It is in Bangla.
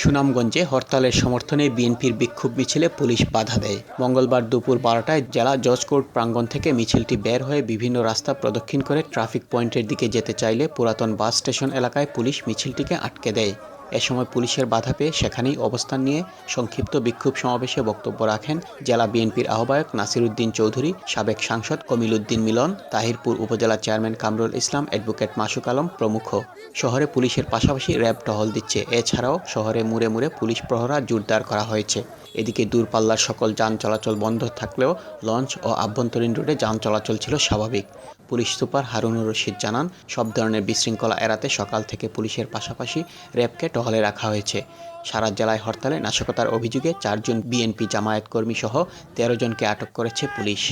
সুনামগঞ্জে হরতালের সমর্থনে বিএনপির বিক্ষোভ মিছিলে পুলিশ বাধা দেয়। মঙ্গলবার দুপুর বারোটায় জেলা জজকোর্ট প্রাঙ্গণ থেকে মিছিলটি বের হয়ে বিভিন্ন রাস্তা প্রদক্ষিণ করে ট্রাফিক পয়েন্টের দিকে যেতে চাইলে পুরাতন বাস স্টেশন এলাকায় পুলিশ মিছিলটিকে আটকে দেয়। এ সময় পুলিশের বাধা পেয়ে সেখানেই অবস্থান নিয়ে সংক্ষিপ্ত বিক্ষোভ সমাবেশে বক্তব্য রাখেন জেলা বিএনপির আহ্বায়ক নাসির উদ্দিন চৌধুরী, সাবেক সাংসদ কমিলুদ্দিন মিলন, তাহিরপুর উপজেলা চেয়ারম্যান কামরুল ইসলাম, অ্যাডভোকেট মাসুক আলম প্রমুখ। শহরে পুলিশের পাশাপাশি র্যাব টহল দিচ্ছে। এছাড়াও শহরে মুড়ে মুড়ে পুলিশ প্রহরা জোরদার করা হয়েছে। এদিকে দূরপাল্লার সকল যান চলাচল বন্ধ থাকলেও লঞ্চ ও আভ্যন্তরীণ রুটে যান চলাচল ছিল স্বাভাবিক। পুলিশ সুপার হারুনুর রশিদ জানান, সব ধরনের বিশৃঙ্খলা এড়াতে সকাল থেকে পুলিশের পাশাপাশি র্যাবকে টহলে রাখা হয়েছে। সারা জেলায় হরতালে নাশকতার অভিযোগে চারজন বিএনপি জামায়াত কর্মী সহ তেরো জনকে আটক করেছে পুলিশ।